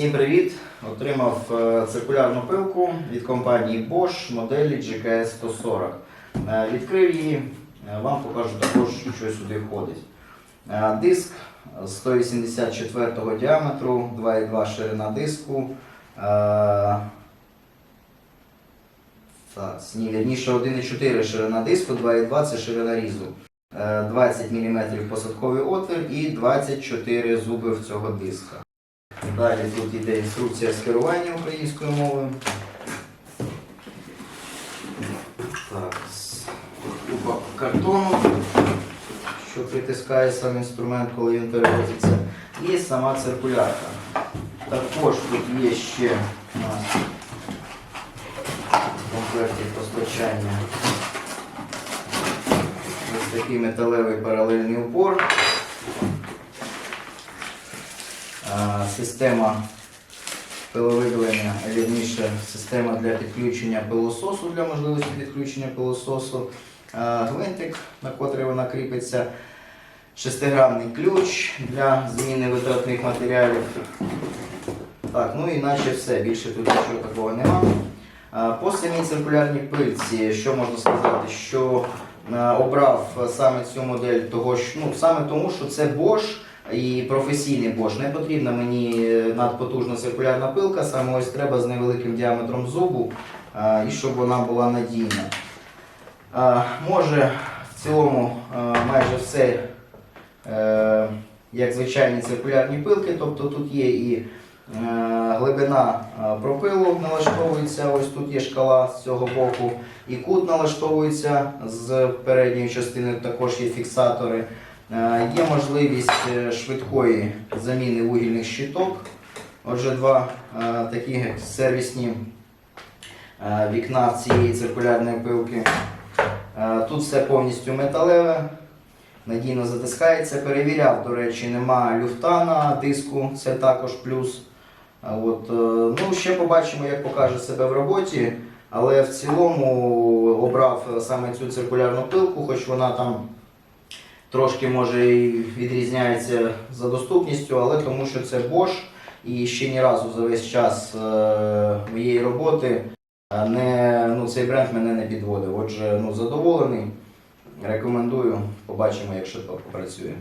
Всім привіт! Отримав е, циркулярну пилку від компанії Bosch моделі GKS 140. Е, Відкрив її, е, вам покажу також, що сюди входить. Диск 184 діаметру, 2,2 ширина диску. Так, ні, вірніше 1,4 ширина диску, 2,2 це ширина різу. Е, 20 мм посадковий отвір і 24 зуби в цього диска. Далі тут йде інструкція з керування українською мовою. Так, купа картону, що притискає сам інструмент, коли він перевозиться. І сама циркулярка. Також тут є ще у нас в комплекті постачання ось такий металевий паралельний упор. А, Система пиловидалення, вірніше система для підключення пилососу, для можливості підключення пилососу, гвинтик, на котрий вона кріпиться, шестигранний ключ для зміни витратних матеріалів. Так, ну і наче все, більше тут нічого такого нема. А, По самій циркулярній пильці, що можна сказати, що е, обрав саме цю модель того, що, ну, саме тому, що це Bosch і професійний Bosch. Не потрібна мені надпотужна циркулярна пилка, саме ось треба з невеликим діаметром зубу, е, і щоб вона була надійна. Е, Може в цілому е, майже все е, як звичайні циркулярні пилки, тобто тут є і е, глибина е, пропилу налаштовується, ось тут є шкала з цього боку, і кут налаштовується з передньої частини, також є фіксатори. Е, Є можливість е, швидкої заміни вугільних щиток. Отже, два е, такі сервісні вікна цієї циркулярної пилки. Тут все повністю металеве, надійно затискається. Перевіряв, до речі, нема люфта на диску, це також плюс. От, ну, ще побачимо, як покаже себе в роботі. Але в цілому обрав саме цю циркулярну пилку, хоч вона там трошки може і відрізняється за доступністю, але тому що це Bosch і ще ні разу за весь час е, моєї роботи е, не, ну, цей бренд мене не підводив. Отже, ну, задоволений. Рекомендую, побачимо, якщо то попрацює.